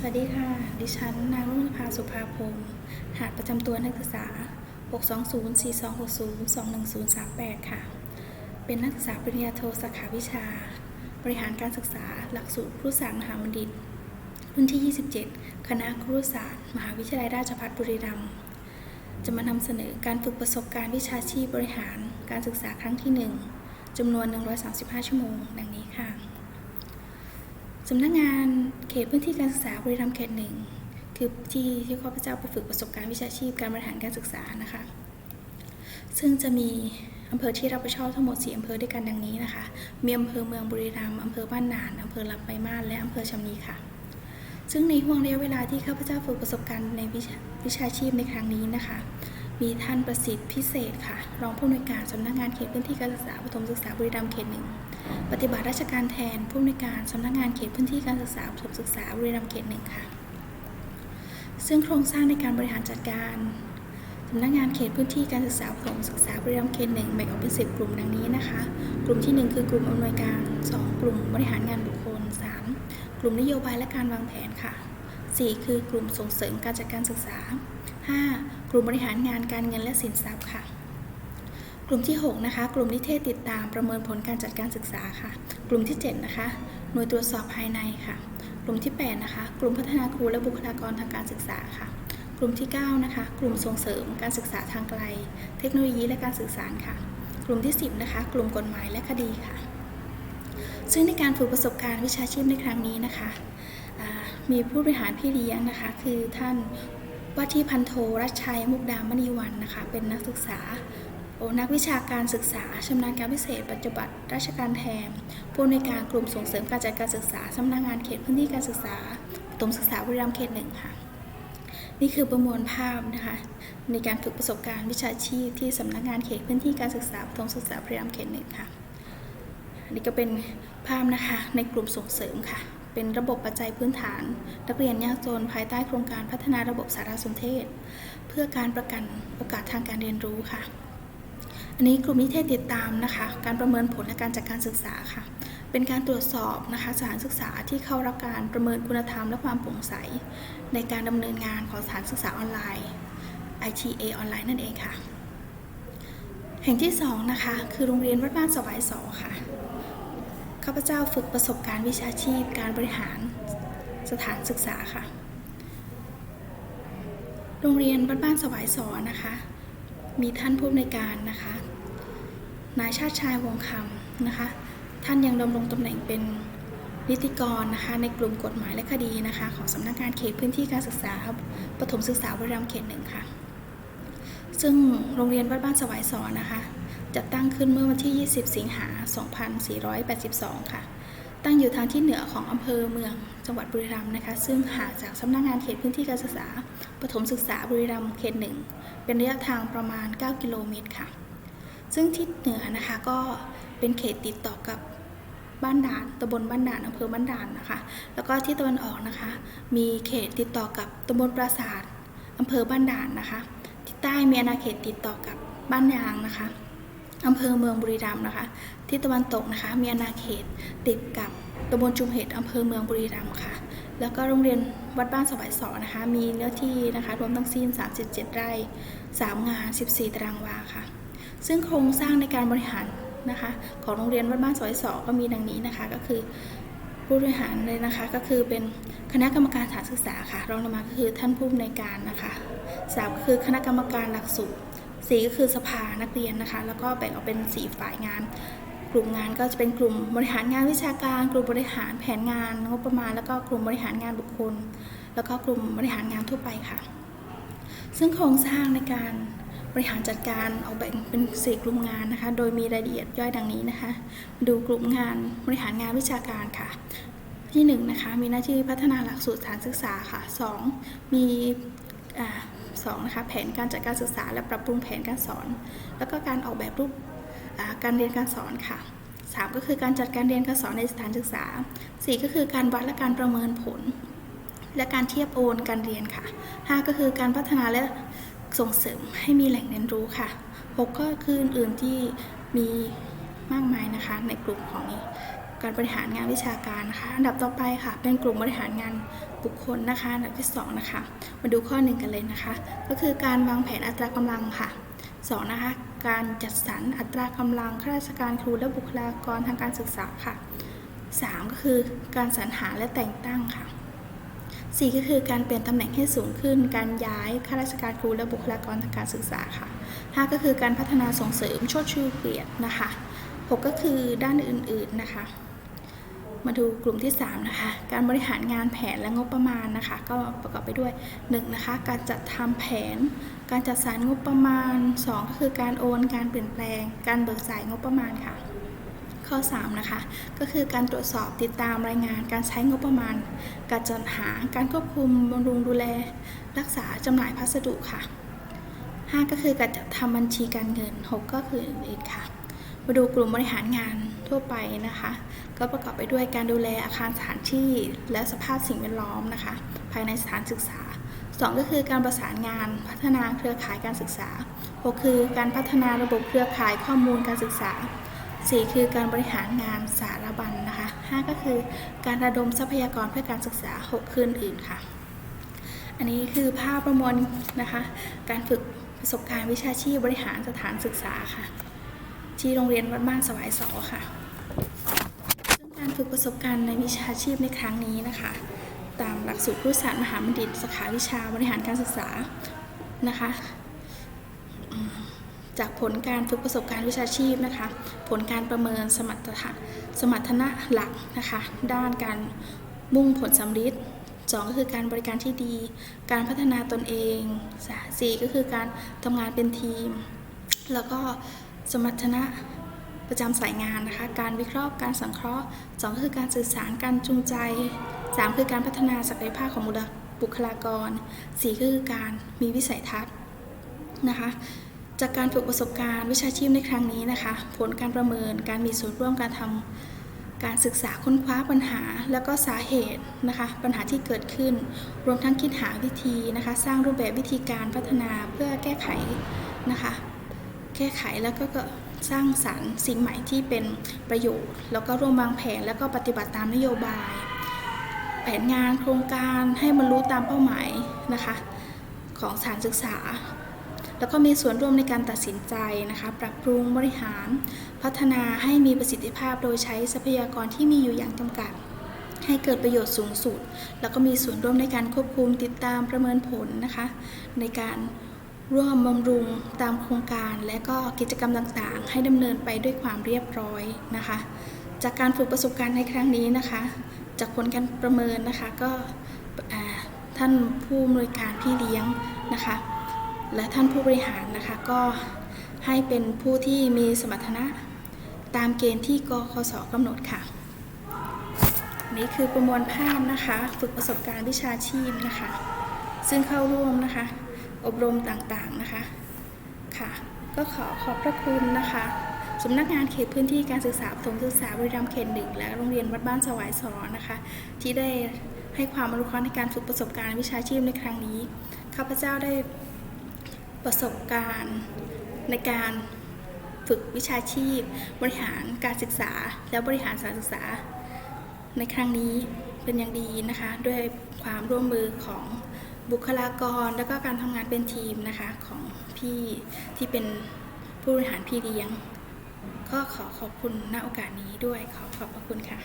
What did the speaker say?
สวัสดีค่ะ ดิฉัน นางรุ่งภาสุภาพงศ์หาดประจำตัวนักศึกษา 620-4260-21038 ค่ะ เป็นนักศึกษาปริญญาโทสาขาวิชา บริหารการศึกษาหลักสูตรครุศาสตร์มหาบัณฑิต รุ่นที่ 27 คณะครุศาสตร์ มหาวิทยาลัยราชภัฏบุรีรัมย์ จะมานำเสนอการฝึกประสบการณ์วิชาชีพบริหารการศึกษาครั้งที่ 1จำนวน 135 ชั่วโมง ดังนี้ค่ะ สำนักงานเขตพื้นที่การศึกษาบรีรัมย์เขตหนึ่งคือที่ที่ข้าพเจ้าไปฝึกประสบการณ์วิชาชีพการบริหารการศึกษานะคะ ซึ่งจะมีอำเภอที่รับผิดชอบทั้งหมด 4 อำเภอด้วยกันดังนี้นะคะ มีอำเภอเมืองบุรีรัมย์อำเภอบ้านนาน อำเภอลำปลายมาศและอำเภอชำนีค่ะ ซึ่งในห่วงระยะเวลาที่ข้าพเจ้าฝึกประสบการณ์ในวิชาวิชาชีพในครั้งนี้นะคะ มีท่านประสิทธิ์พิเศษค่ะ รองผู้อำนวยการสำนักงานเขตพื้นที่การศึกษาประถมศึกษาบุรีรัมย์เขตหนึ่ง ปฏิบัติราชการแทนผู้อำนวยการสำนักงานเขตพื้นที่การศึกษาประถมศึกษาบุรีรัมย์เขตหนึ่งค่ะ ซึ่งโครงสร้างในการบริหารจัดการสำนักงานเขตพื้นที่การศึกษาประถมศึกษาบรีรัมย์เขตหนึ่งแบ่งออกเป็นสิบกลุ่มดังนี้นะคะ กลุ่มที่หนึ่งคือกลุ่มอำนวยการ 2 กลุ่มบริหารงานบุคคล 3 กลุ่มนโยบายและการวางแผนค่ะ 4 คือกลุ่มส่งเสริมการจัดการศึกษา 5 กลุ่มบริหารงานการเงินและสินทรัพย์ค่ะ กลุ่มที่ 6 นะคะ กลุ่มนิเทศติดตามประเมินผลการจัดการศึกษาค่ะ กลุ่มที่ 7 นะคะ หน่วยตรวจสอบภายในค่ะ กลุ่มที่ 8 นะคะ กลุ่มพัฒนาครูและบุคลากรทางการศึกษาค่ะ กลุ่มที่ 9 นะคะ กลุ่มส่งเสริมการศึกษาทางไกล เทคโนโลยีและการสื่อสารค่ะ กลุ่มที่ 10 นะคะ กลุ่มกฎหมายและคดีค่ะ ซึ่งในการฝึกประสบการณ์วิชาชีพในครั้งนี้นะคะ มีผู้บริหารพี่เลี้ยงนะคะ คือท่านว่าที่พันโทรัชชัยมุกดามณีวันนะคะ เป็นนักศึกษา นักวิชาการศึกษาชำนาญการพิเศษ ปัจจุบันราชการแทนผู้อำนวยการกลุ่มส่งเสริมการจัดการศึกษาสำนักงานเขตพื้นที่การศึกษาประถมศึกษาบุรีรัมย์เขตหนึ่งค่ะ นี่คือประมวลภาพนะคะในการฝึกประสบการณ์วิชาชีพที่สำนักงานเขตพื้นที่การศึกษาประถมศึกษาบุรีรัมย์เขตหนึ่งค่ะนนี้ก็เป็นภาพนะคะในกลุ่มส่งเสริมค่ะ เป็นระบบปัจจัยพื้นฐาน นักเรียนยากจนภายใต้โครงการพัฒนาระบบสารสนเทศ เพื่อการประกันโอกาสทางการเรียนรู้ค่ะ อันนี้กลุ่มนิเทศติดตามนะคะ การประเมินผลและการจัดการศึกษาค่ะ เป็นการตรวจสอบนะคะสถานศึกษาที่เข้ารับการประเมินคุณธรรมและความโปร่งใส ในการดำเนินงานของสถานศึกษาออนไลน์ ITA ออนไลน์นั่นเองค่ะ แห่งที่สองนะคะ คือโรงเรียนวัดบ้านสวายสอค่ะ ข้าพเจ้าฝึกประสบการณ์วิชาชีพ การบริหารสถานศึกษาค่ะ โรงเรียนวัดบ้านสวายสอนะคะ มีท่านผู้อำนวยการนะคะ นายชาติชายวงคำนะคะ ท่านยังดำรงตำแหน่งเป็นนิติกรนะคะในกลุ่มกฎหมายและคดีนะคะ ของสำนักงานเขตพื้นที่การศึกษาประถมศึกษาบุรีรัมย์เขตหนึ่งค่ะ ซึ่งโรงเรียนวัดบ้านสวายสอนนะคะ จัดตั้งขึ้นเมื่อวันที่ 20 สิงหา 2482 ค่ะ ตั้งอยู่ทางที่เหนือของอำเภอเมืองจังหวัดบุรีรัมย์นะคะ ซึ่งห่างจากสำนักงานเขตพื้นที่การศึกษาประถมศึกษาบุรีรัมย์เขตหนึ่งเป็นระยะทางประมาณ 9 กิโลเมตรค่ะ ซึ่งที่เหนือนะคะก็เป็นเขตติดต่อกับบ้านด่านตำบลบ้านด่านอำเภอบ้านด่านนะคะ แล้วก็ที่ตะวันออกนะคะ มีเขตติดต่อกับตำบลปราสาทอำเภอบ้านด่านนะคะ ที่ใต้มีอาณาเขตติดต่อกับบ้านยางนะคะอำเภอเมืองบุรีรัมย์นะคะ ที่ตะวันตกนะคะ มีอาณาเขตติดกับตำบลจุมเหตุอำเภอเมืองบุรีรัมย์ค่ะ แล้วก็โรงเรียนวัดบ้านสวายสอนะคะ มีเนื้อที่นะคะรวมทั้งสิ้น 37 ไร่ 3 งาน 14 ตารางวาค่ะ ซึ่งโครงสร้างในการบริหารนะคะของโรงเรียนวัดบ้านสวายสอก็มีดังนี้นะคะก็คือผู้บริหารเลยนะคะก็คือเป็นคณะกรรมการสถานศึกษาค่ะรองลงมาก็คือท่านผู้อำนวยการนะคะสามก็คือคณะกรรมการหลักสูตรสี่ก็คือสภานักเรียนนะคะ แล้วก็แบ่งออกเป็นสี่ฝ่ายงาน กลุ่มงานก็จะเป็นกลุ่มบริหารงานวิชาการ กลุ่มบริหารแผนงานงบประมาณ แล้วก็กลุ่มบริหารงานบุคคล แล้วก็กลุ่มบริหารงานทั่วไปค่ะ ซึ่งโครงสร้างในการ บริหารจัดการออกแบ่งเป็นสี่กลุ่มงานนะคะ โดยมีรายละเอียดย่อยดังนี้นะคะ ดูกลุ่มงานบริหารงานวิชาการค่ะ ที่หนึ่งนะคะมีหน้าที่พัฒนาหลักสูตรสถานศึกษาค่ะสองมีอ่าสองนะคะแผนการจัดการศึกษาและปรับปรุงแผนการสอน แล้วก็การออกแบบรูปการเรียนการสอนค่ะสามก็คือการจัดการเรียนการสอนในสถานศึกษาสี่ก็คือการวัดและการประเมินผล และการเทียบโอนการเรียนค่ะ 5 ก็คือการพัฒนาและ ส่งเสริมให้มีแหล่งเรียนรู้ค่ะ 6 ก็คืออื่นๆที่มีมากมายนะคะ ในกลุ่มของการบริหารงานวิชาการนะคะอันดับต่อไปค่ะ เป็นกลุ่มบริหารงานบุคคลนะคะอันดับที่สองนะคะ มาดูข้อหนึ่งกันเลยนะคะ ก็คือการวางแผนอัตรากำลังค่ะสองนะคะการจัดสรรอัตรากำลังข้าราชการครูและบุคลากรทางการศึกษาค่ะสามก็คือการสรรหาและแต่งตั้งค่ะ 4 ก็คือการเปลี่ยนตำแหน่งให้สูงขึ้น การย้ายข้าราชการครูและบุคลากรทางการศึกษาค่ะ 5 ก็คือการพัฒนาส่งเสริมชดชูเกียรตินะคะ 6 ก็คือด้านอื่นๆนะคะ มาดูกลุ่มที่ 3 นะคะ การบริหารงานแผนและงบประมาณนะคะ ก็ประกอบไปด้วย 1 นะคะ การจัดทำแผน การจัดสรรงบประมาณ 2 ก็คือการโอน การเปลี่ยนแปลง การเบิกจ่ายงบประมาณค่ะ ข้อ 3 นะคะ ก็คือการตรวจสอบติดตามรายงานการใช้งบประมาณ การจัดหาการควบคุมบำรุงดูแล รักษาจำหน่ายพัสดุค่ะ 5 ก็คือการจัดทำบัญชีการเงิน 6 ก็คืออื่นๆค่ะ มาดูกลุ่มบริหารงานทั่วไปนะคะ ก็ประกอบไปด้วยการดูแลอาคารสถานที่และสภาพสิ่งแวดล้อมนะคะ ภายในสถานศึกษา 2 ก็คือการประสานงานพัฒนาเครือข่ายการศึกษา 6 คือการพัฒนาระบบเครือข่ายข้อมูลการศึกษา 4 คือการบริหารงานสารบัญนะคะ 5 ก็คือการระดมทรัพยากรเพื่อการศึกษา 6 คืออื่นค่ะ อันนี้คือภาพประมวลนะคะ การฝึกประสบการณ์วิชาชีพบริหารสถานศึกษาค่ะ ที่โรงเรียนวัดบ้านสวายสอค่ะ ซึ่งการฝึกประสบการณ์ในวิชาชีพในครั้งนี้นะคะ ตามหลักสูตรครุศาสตร์มหาบัณฑิตสาขาวิชาบริหารการศึกษานะคะ จากผลการฝึกประสบการณ์วิชาชีพนะคะ ผลการประเมินสมรรถนะสมรรถนะหลักนะคะ ด้านการมุ่งผลสำลิดสองก็คือการบริการที่ดี การพัฒนาตนเองสามสี่ก็คือการทำงานเป็นทีม แล้วก็สมรรถนะประจำสายงานนะคะ การวิเคราะห์ การสังเคราะห์สองก็คือการสื่อสาร การจูงใจสามคือการพัฒนาศักยภาพของบุคลากรสี่ก็คือการมีวิสัยทัศน์นะคะ จากการฝึกประสบการณ์วิชาชีพในครั้งนี้นะคะ ผลการประเมินการมีส่วนร่วมการทำการศึกษาค้นคว้าปัญหา แล้วก็สาเหตุนะคะ ปัญหาที่เกิดขึ้น รวมทั้งคิดหาวิธีนะคะ สร้างรูปแบบวิธีการพัฒนาเพื่อแก้ไขนะคะ แก้ไขแล้วก็สร้างสรรค์สิ่งใหม่ที่เป็นประโยชน์ แล้วก็ร่วมวางแผนแล้วก็ปฏิบัติตามนโยบาย แผนงานโครงการให้บรรลุตามเป้าหมายนะคะ ของสถานศึกษา แล้วก็มีส่วนร่วมในการตัดสินใจนะคะปรับปรุงบริหาร พัฒนาให้มีประสิทธิภาพโดยใช้ทรัพยากรที่มีอยู่อย่างจำกัด ให้เกิดประโยชน์สูงสุด แล้วก็มีส่วนร่วมในการควบคุมติดตามประเมินผลนะคะ ในการร่วมบำรุงตามโครงการและก็กิจกรรมต่างๆ ให้ดำเนินไปด้วยความเรียบร้อยนะคะ จากการฝึกประสบการณ์ในครั้งนี้นะคะ จากผลการประเมินนะคะก็ท่านผู้อำนวยการพี่เลี้ยงนะคะ และท่านผู้บริหารนะคะก็ให้เป็นผู้ที่มีสมรรถนะตามเกณฑ์ที่กคสกำหนดค่ะ นี่คือประมวลภาพนะคะ ฝึกประสบการณ์วิชาชีพนะคะ ซึ่งเข้าร่วมนะคะ อบรมต่างๆนะคะค่ะ ก็ขอขอบพระคุณนะคะสำนักงานเขตพื้นที่การศึกษาประถมศึกษาบริรัมย์เขตหนึ่งและโรงเรียนวัดบ้านสวายสอนะคะ ที่ได้ให้ความอนุเคราะห์ในการฝึกประสบการณ์วิชาชีพในครั้งนี้ข้าพเจ้าได้ ประสบการณ์ ในการฝึกวิชาชีพ บริหารการศึกษา และบริหารสานศึกษา ในครั้งนี้เป็นอย่างดีนะคะ ด้วยความร่วมมือของบุคลากร และก็การทำงานเป็นทีมนะคะของพี่ที่เป็นผู้บริหารพี่เลี้ยง ก็ขอขอบคุณณโอกาสนี้ด้วยขอขอบพระคุณค่ะ